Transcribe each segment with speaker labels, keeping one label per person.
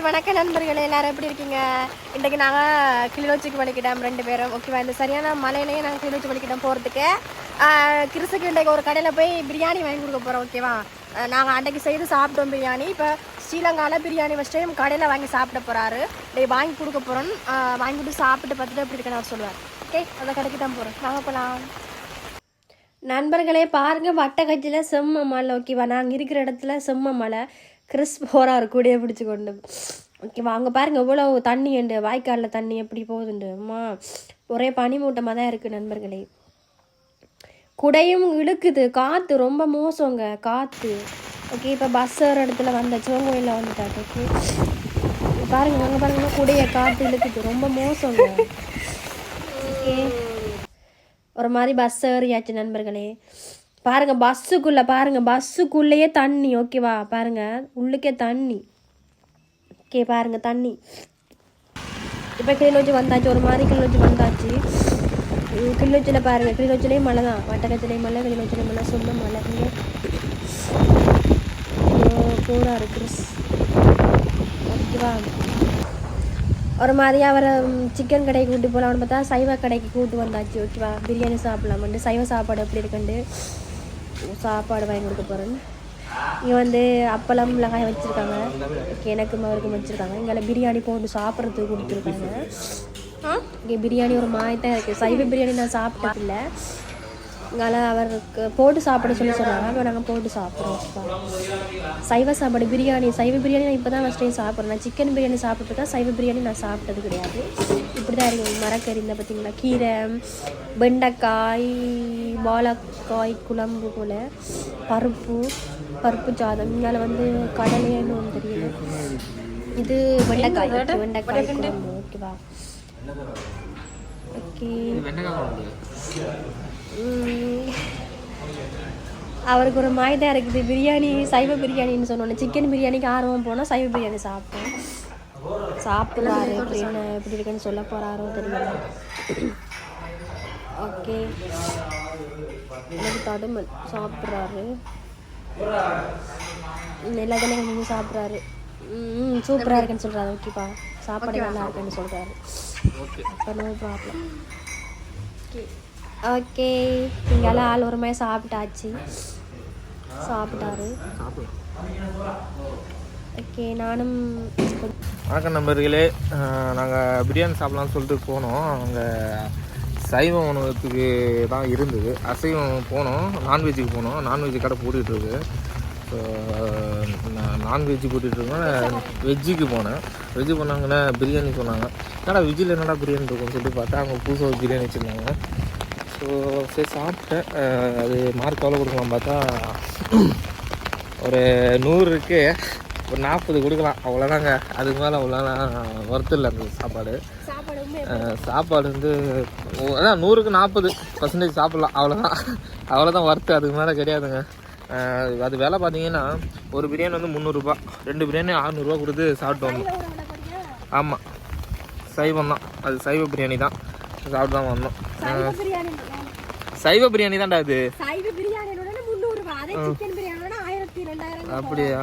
Speaker 1: Hi வணக்கம் நண்பர்களே எல்லாரும் எப்படி இருக்கீங்க? இன்றைக்கு நாங்கள் கிளிநொச்சிக்கு வலிக்கிட்டோம் ரெண்டு பேரும். ஓகேவா இந்த சரியான மலையிலேயே நாங்கள் கிளிநொச்சி வலிக்கிட்டோம் போகிறதுக்கு கிறிஸுக்கு இன்றைக்கு ஒரு கடையில் போய் பிரியாணி வாங்கி கொடுக்க போகிறோம் ஓகேவா நாங்கள் அன்றைக்கு செய்து சாப்பிட்டோம் பிரியாணி. இப்போ ஸ்ரீலங்காவில் பிரியாணி ஃபஸ்ட் டைம் கடையில் வாங்கி சாப்பிட போகிறாரு டே வாங்கி கொடுக்க போகிறோம் வாங்கி கொடுத்து சாப்பிட்டு பார்த்துட்டு எப்படி இருக்குன்னு அவர் சொல்லுவார். ஓகே அந்த கடைக்கு தான் போகிறோம் நாங்கள் போகலாம் நண்பர்களே பாருங்கள் வட்டக்கச்சியில் செம்ம மலை ஓகேவா நாங்கள் இருக்கிற இடத்துல செம்ம மலை கிறிஸ் போகிறாரு கூடயே பிடிச்சி கொண்டு. ஓகேவா அங்கே பாருங்கள் இவ்வளோ தண்ணி உண்டு. வாய்க்காலில் தண்ணி எப்படி போகுதுண்டு. அம்மா ஒரே பனிமூட்டமாக தான் இருக்குது நண்பர்களே. குடையும் இழுக்குது. காற்று ரொம்ப மோசங்க காற்று ஓகே இப்போ பஸ் வர இடத்துல வந்த சிவங்கோயிலில் வந்துட்டாங்க. ஓகே. பாருங்க அங்கே பாருங்க குடைய காற்று இழுக்குது. ரொம்ப மோசங்க. ஓகே. ஒரு மாதிரி பஸ் ஏறியாச்சு நண்பர்களே. பாருங்க பஸ்ஸுக்குள்ள பாருங்க பஸ்ஸுக்குள்ளேயே தண்ணி. ஓகேவா பாருங்க உள்ளுக்கே தண்ணி. ஓகே பாருங்க தண்ணி. இப்போ கிளிநொச்சி வந்தாச்சு ஒரு மாதிரி கிளிநொச்சி வந்தாச்சு. கிளிநொச்சியில் பாருங்க கிளிநொச்சிலையும் மழை தான். வட்டக்கத்திலையும் மழை கிளிநொச்சிலையும் மழை சொல்லும் மழை. இங்கே போகிறாரு ஓகேவா ஒரு மாதிரி அவரை சிக்கன் கடைக்கு கூப்பிட்டு போகலாம்னு பார்த்தா சைவ கடைக்கு கூட்டு வந்தாச்சு ஓகேவா பிரியாணி சாப்பிடலாமன்ட்டு சைவ சாப்பாடு எப்படி இருக்குண்டு சாப்பாடு வாங்கி கொடுக்க போகிறேன்னு இங்கே வந்து அப்பளம் மிளகாய் வச்சுருக்காங்க. எனக்கும் அவருக்கும் வச்சுருக்காங்க. இங்கே பிரியாணி போட்டு சாப்பிட்றதுக்கு கொடுத்துருக்காங்க. இங்கே பிரியாணி ஒரு மாய் தான் இருக்குது சைவ பிரியாணி நான் சாப்பிட்டதில்ல. இங்கால அவருக்கு போட்டு சாப்பிட சொல்லி சொன்னாங்க. அப்போ நாங்கள் போட்டு சாப்பிட்றோம். சைவ சாப்பாடு பிரியாணி சைவ பிரியாணி நான் இப்போ தான் ஃபஸ்ட் டைம் சாப்பிட்றேன். நான் சிக்கன் பிரியாணி தான் சைவ பிரியாணி நான் சாப்பிட்டது கிடையாது. இப்படி தான் இருக்குது மரக்கறி இந்த பார்த்தீங்களா கீரை வெண்டைக்காய் வாழைக்காய் குழம்பு போல் பருப்பு பருப்பு சாதம். இங்கால வந்து கடலைன்னு ஒன்று தெரியுது. இது வெண்டைக்காய் வெண்டைக்காய் குழம்பு. ஓகேவா? அவருக்கு ஒரு மாய் தான் இருக்குது. பிரியாணி சைவ பிரியாணின்னு சொன்னோன்னே சிக்கன் பிரியாணிக்கு ஆர்வம் போனால் சைவ பிரியாணி சாப்பிட்டோம் சாப்பிட்றாரு அப்படின்னு எப்படி இருக்குன்னு சொல்ல போகிறாரோ தெரியல. ஓகே. எனக்கு தடுமல். சாப்பிட்றாரு. எல்லாத்தையும் கொஞ்சம் சாப்பிட்றாரு. ம் சூப்பராக இருக்குன்னு சொல்கிறாரு ஓகேப்பா. சாப்பாடு நல்லா இருக்குன்னு சொல்கிறாரு அப்போ நோ ப்ராப்ளம் ஓகே இங்கெல்லாம் ஆள் ஒரு மாதிரி சாப்பிட்டாச்சு. சாப்பிட்டாரு. ஓகே நானும்
Speaker 2: வணக்கம் நண்பர்களே. நாங்கள் பிரியாணி சாப்பிட்லான்னு சொல்லிட்டு போனோம். அங்கே சைவ உணவகத்துக்கு தான் இருந்தது. அசைவம் போனோம். நான்வெஜ்ஜுக்கு போனோம். நான்வெஜ் கடை பூட்டிகிட்டு இருக்கு. ஸோ நான்வெஜ்ஜு பூட்டிகிட்டு இருக்கோம் வெஜ்ஜுக்கு போனேன். வெஜ்ஜு போனாங்கன்னா பிரியாணி சொன்னாங்க. என்னடா வெஜ்ஜில் என்னடா பிரியாணி இருக்கும்னு சொல்லிட்டு பார்த்தா அவங்க புதுசாக பிரியாணி வச்சுருந்தாங்க. ஸோ சரி சாப்பிட்டேன். அது மார்க் எவ்வளோ கொடுக்கலாம் பார்த்தா ஒரு நூறு இருக்கு ஒரு நாற்பது கொடுக்கலாம். அவ்வளோதாங்க அதுக்கு மேலே அவ்வளோலாம் ஒர்த்து இல்லை அந்த சாப்பாடு.
Speaker 1: சாப்பாடு
Speaker 2: வந்து அதான் நூறுக்கு நாற்பது பர்சன்டேஜ் சாப்பிட்லாம். அவ்வளோதான் அவ்வளோதான் ஒர்த்து அதுக்கு மேலே கிடையாதுங்க. அது விலை பார்த்தீங்கன்னா ஒரு பிரியாணி வந்து முந்நூறுரூபா ரெண்டு பிரியாணி அறநூறுவா கொடுத்து சாப்பிட்டு வந்தோம் ஆமாம் சைவம் தான். அது சைவ பிரியாணி தான். சாப்பிட்டு தான் வந்தோம்
Speaker 1: சைவ பிரியாணி.
Speaker 2: தான்டா அது.
Speaker 1: முந்நூறுபா.
Speaker 2: அப்படியா?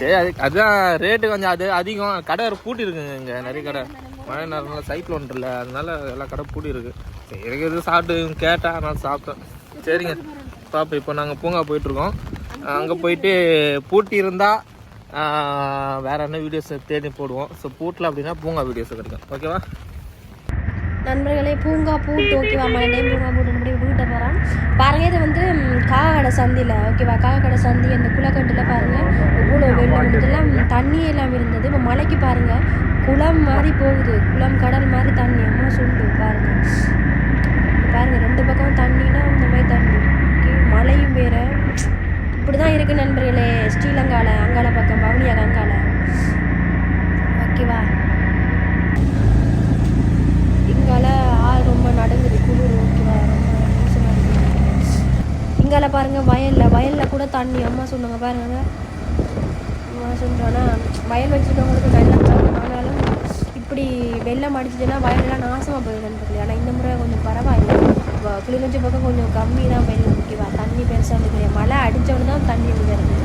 Speaker 2: சரி அது அதுதான் ரேட்டு கொஞ்சம் அது அதிகம். கடை பூட்டி இருக்குங்க இங்கே. நிறைய கடை. மழை நேரம்னால சைக்ளோன் இல்லை அதனால எல்லா கடை பூட்டி இருக்கு. சரி இருக்கிறது சாப்பிட்டு கேட்டேன். அதனால சாப்பிட்டேன். சரிங்க. பாப்பா இப்போ நாங்கள் பூங்கா போயிட்டுருக்கோம். அங்கே போயிட்டு பூட்டி இருந்தால் வேற என்ன வீடியோஸை தேடி போடுவோம். ஸோ பூட்டில் அப்படின்னா பூங்கா வீடியோஸ் கிடைக்கும் ஓகேவா
Speaker 1: நண்பர்களே பூங்கா பூட்டு ஓகேவா மழை பூங்கா பூட்டு அப்படியே வீட்டை போகிறான் பாருங்க இது வந்து ம், காகடை சந்தியில் ஓகேவா காகடை சந்தி அந்த குளக்கட்டில் பாருங்கள் இவ்வளோ வெள்ளம் இதெல்லாம் தண்ணி எல்லாம் இருந்தது. இப்போ மலைக்கு பாருங்கள் குளம் மாதிரி போகுது. குளம் கடல் மாதிரி தண்ணி. அம்மா சுண்டு பாருங்கள் பாருங்கள் ரெண்டு பக்கம் தண்ணினா இந்த மாதிரி தண்ணி ஓகே மலையும் வேற இப்படி தான் இருக்குது நண்பர்களே. ஸ்ரீலங்கால அங்கால பக்கம் பவுனியாக அங்கால ஓகேவா? இங்கால ஆள் ரொம்ப நடுங்குது குளிர் ஓகேவா? ரொம்ப மோசமாக இருக்குது இங்கால பாருங்க வயல்ல வயல்ல கூட தண்ணி. அம்மா சொன்னாங்க பாருங்க. அம்மா சொல்றானா வயல் வச்சுருக்கவங்களுக்கு வெள்ளம் அப்படி வெள்ளம் அடிச்சிச்சுன்னா வயலெல்லாம் நாசமாக போய் நண்பர்களே. ஆனால் இந்த முறை கொஞ்சம் பரவாயில்ல. கிளிநொச்சி பக்கம் கொஞ்சம் கம்மி தான் வெள்ளம் ஓகேவா தண்ணி பெருசாக வந்து கிடையாது. மழை அடித்தவொடனே தான் தண்ணி வந்து இருக்குது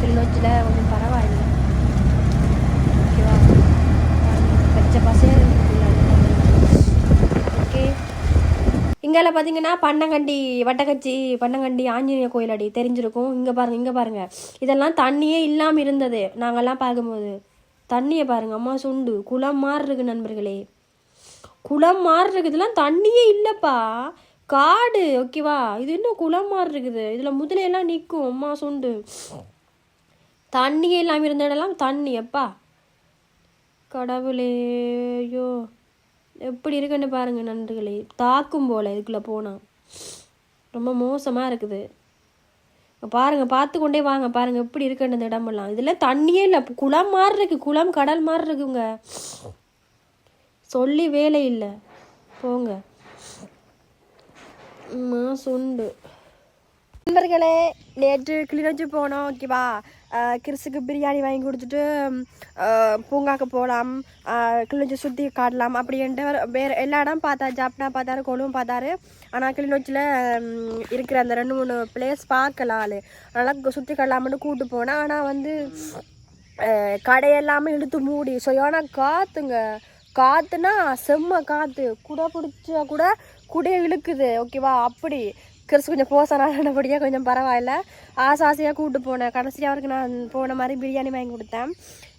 Speaker 1: கிளிநொச்சியில் கொஞ்சம் பரவாயில்லை. ஓகேவா பச்சை பசே ஓகே. இங்கெல்லாம் பார்த்தீங்கன்னா பண்ணங்கண்டி வட்டக்கச்சி பண்ணங்கண்டி ஆஞ்சநேய கோயில் அடி தெரிஞ்சிருக்கும். இங்கே பாருங்கள் இங்கே பாருங்கள் இதெல்லாம் தண்ணியே இல்லாமல் இருந்தது. நாங்கள்லாம் பார்க்கும்போது. தண்ணியை பாருங்க அம்மா சுண்டு. குளம் மாதிரி இருக்கு நண்பர்களே. குளம் மாதிரி இதெல்லாம் தண்ணியே இல்லைப்பா. காடு ஓகேவா இது இன்னும் குளம் மாதிரி இருக்குது இதில் முதலையெல்லாம் நிற்கும் அம்மா சுண்டு. தண்ணியே இல்லாமல் இருந்த இடம்லாம் தண்ணி எப்பா கடவுளே ஐயோ. எப்படி இருக்குன்னு பாருங்கள் நண்பர்களே. தாக்கும் போல இதுக்குள்ளே போனால் ரொம்ப மோசமாக இருக்குது. பாருங்கள் பாருங்க பார்த்து கொண்டே வாங்க. பாருங்க எப்படி இருக்குன்னு இந்த இடமெல்லாம். இதெல்லாம் தண்ணியே இல்லை. குளம் மாதிரி இருக்கு. குளம் கடல் மாதிரி இருக்குங்க. சொல்லி வேலை இல்லை. போங்க. சுண்டு. நண்பர்களே நேற்று கிளிநொச்சி போனோம். ஓகேவா? கிறிஸுக்கு பிரியாணி வாங்கி கொடுத்துட்டு பூங்காக்கு போகலாம் கிளிநொச்சி சுற்றி காட்டலாம். அப்படின்ட்டு வேறு எல்லா இடம் பார்த்தா ஜாப்னா பார்த்தாரு கொழுவும் பார்த்தாரு. ஆனால் கிளிநொச்சியில் இருக்கிற அந்த ரெண்டு மூணு பிளேஸ் பார்க்கலாம் ஆள். அதனால் சுற்றி காட்டலாம்னு கூப்பிட்டு போனேன். ஆனால் வந்து அஹ் கடையெல்லாமே இழுத்து மூடி. சொயான காற்றுங்க காற்றுனா செம்ம காற்று குடை பிடிச்சா கூட குடையை இழுக்குது. ஓகேவா அப்படி. கிறிஸ் கொஞ்சம் போசனானபடியாக கொஞ்சம் பரவாயில்ல. ஆசை ஆசையாக கூப்பிட்டு போனேன். கடைசியாக அவருக்கு நான் போன மாதிரி பிரியாணி வாங்கி கொடுத்தேன்.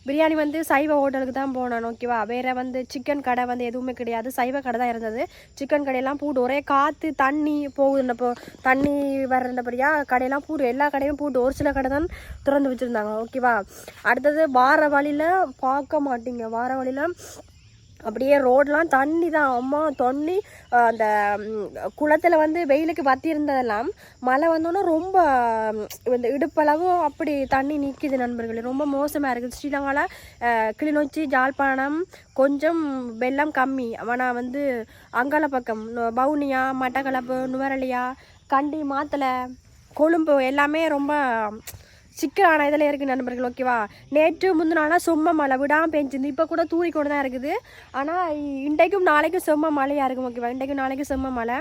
Speaker 1: பிரியாணி வந்து சைவ ஹோட்டலுக்கு தான் போனேன் ஓகேவா வேறு வந்து சிக்கன் கடை வந்து எதுவுமே கிடையாது. சைவ கடை தான் இருந்தது. சிக்கன் கடையெல்லாம் பூட்டு ஒரே காற்று தண்ணி போகுதுன்னப்போ தண்ணி வர்றபடியாக கடையெல்லாம் பூட்டு எல்லா கடையும் பூட்டு ஒரு சில கடை தான் திறந்து வச்சுருந்தாங்க ஓகேவா அடுத்தது வார வழியில் பார்க்க மாட்டீங்க. வார வழியில் அப்படியே ரோடெலாம் தண்ணி தான் அம்மா தண்ணி அந்த குளத்தில் வந்து வெயிலுக்கு பற்றி இருந்ததெல்லாம் மழை வந்தோன்னே ரொம்ப இந்த இடுப்பளவு அப்படி தண்ணி நிற்கிது நண்பர்களே. ரொம்ப மோசமாக இருக்குது. ஸ்ரீலங்காவில் கிளிநொச்சி ஜாழ்ப்பாணம் கொஞ்சம் வெள்ளம் கம்மி. ஆனால் வந்து அங்கால பக்கம் பவுனியா மட்டக்களப்பு நுவரலியா கண்டி மாத்தளை கொழும்பு எல்லாமே ரொம்ப சிக்கலான இதில் இருக்குது நண்பர்கள் ஓகேவா நேற்று முந்தின நாளாக மழை. விடாமல் பெஞ்சிருந்து இப்போ கூட தூரி கொண்டு தான் இருக்குது. ஆனால் இன்றைக்கும் நாளைக்கும் செம்ம மழையாக இருக்கும் ஓகேவா இன்றைக்கும் நாளைக்கும் செம்ம மழை.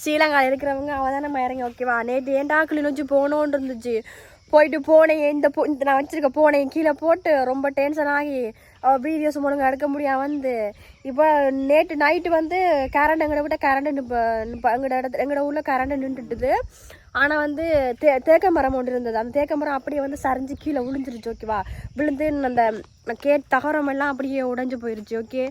Speaker 1: ஸ்ரீலங்காவில் இருக்கிறவங்க அவதானமா இறங்கி ஓகேவா நேற்று ஏன்டா கிளிநொச்சி போகணுன்னு இருந்துச்சு. போயிட்டு போனேன் இந்த போ இந்த நான் வச்சுருக்க போனேன் கீழே போட்டு ரொம்ப டென்ஷன் ஆகி வீடியோஸ் மூலங்க எடுக்க முடியாது வந்து இப்போ நேற்று நைட்டு வந்து கரண்ட் எங்கட விட்ட கரண்ட் இப்போ எங்கட இடத்துல எங்கட ஊரில் கரண்ட் நின்றுட்டுது ஆனால் வந்து தே தேக்க மரம் ஒன்று இருந்தது. அந்த தேக்க மரம் அப்படியே வந்து சரிஞ்சு கீழே விழுந்துருச்சு ஓகேவா விழுந்து அந்த கேட் தகரம் எல்லாம் அப்படியே உடைஞ்சு போயிருச்சு ஓகே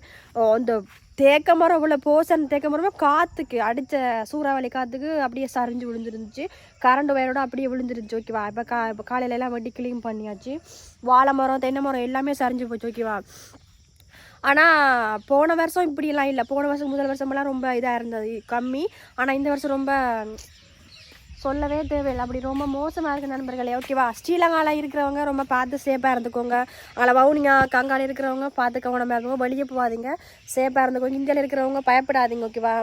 Speaker 1: அந்த தேக்க மரம் உள்ள போசன் தேக்க மரமே காற்றுக்கு அடித்த சூறாவளி காற்றுக்கு அப்படியே சரிஞ்சு விழுந்துருந்துச்சு. கரண்ட் வயரோட அப்படியே விழுந்துருந்துச்சு. ஓகேவா இப்போ கா இப்போ காலையில எல்லாம் வெட்டி க்ளீன் பண்ணியாச்சு. வாழை மரம் தென்னை மரம் எல்லாமே சரிஞ்சு போச்சு. ஓகேவா ஆனால் போன வருஷம் இப்படியெல்லாம் இல்லை. போன வருஷம் முதல் வருஷமெல்லாம் ரொம்ப இதாக இருந்தது. கம்மி. ஆனால் இந்த வருஷம் ரொம்ப சொல்லவே தேவையில்லை. அப்படி ரொம்ப மோசமாக இருக்குது நண்பர்களே ஓகேவா? ஸ்ரீலங்காவில் இருக்கிறவங்க ரொம்ப பார்த்து சேஃபாக இருந்துக்கோங்க. அங்கே வவுனியா கங்கால இருக்கிறவங்க பார்த்து கவனமாக இருக்கோங்க வெளியே போகாதீங்க. சேஃபாக இருந்துக்கோங்க. இந்தியாவில் இருக்கிறவங்க பயப்படாதீங்க ஓகேவா?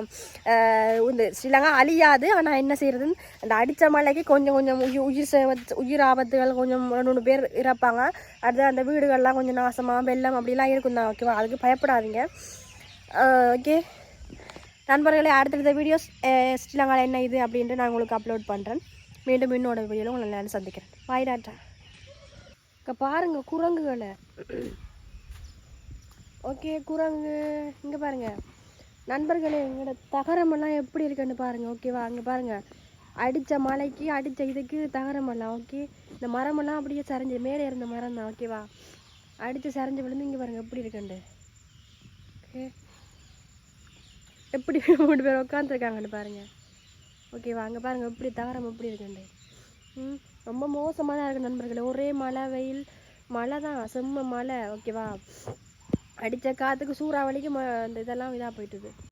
Speaker 1: இந்த ஸ்ரீலங்கா அழியாது. ஆனால் என்ன செய்யறதுன்னு அந்த அடித்த மலைக்கு கொஞ்சம் கொஞ்சம் உயிர் உயிர் சேவத்து உயிர் ஆபத்துகள் கொஞ்சம் ரெண்டு மூணு பேர் இறப்பாங்க. அடுத்து அந்த வீடுகள்லாம் கொஞ்சம் நாசமாக வெள்ளம் அப்படிலாம் இருக்கும் தான் ஓகேவா? அதுக்கு பயப்படாதீங்க. ஓகே. நண்பர்களே அடுத்தடுத்த வீடியோஸ் ஸ்ரீலங்காவில் என்ன இது அப்படின்ட்டு நான் உங்களுக்கு அப்லோட் பண்ணுறேன் மீண்டும் இன்னொரு வீடியோவில் உங்களை நான் சந்திக்கிறேன். Bye tata. இங்கே பாருங்கள் குரங்குகளை. ஓகே குரங்கு. இங்கே பாருங்கள் நண்பர்களே எங்களோட தகரமெல்லாம் எப்படி இருக்குன்னு பாருங்கள் ஓகேவா அங்கே பாருங்கள் அடித்த மலைக்கு அடித்த இதுக்கு தகரமெல்லாம் ஓகே இந்த மரமெல்லாம் அப்படியே சரிஞ்சு மேலே இருந்த மரம் தான் ஓகேவா அடித்து சரிஞ்சு விழுந்து இங்கே பாருங்கள் எப்படி இருக்குண்டு ஓகே எப்படி மூணு பேர் உட்காந்துருக்காங்கன்னு பாருங்க. ஓகேவா அங்கே பாருங்க எப்படி தகரம் எப்படி இருக்குண்டு ம் ரொம்ப மோசமாக தான் இருக்குது நண்பர்களே. ஒரே மழை வெயில் மழை தான் செம்ம மழை. ஓகேவா அடித்த காற்றுக்கு சூறாவளிக்கு ம இந்த இதெல்லாம் இதாக போயிட்டுது.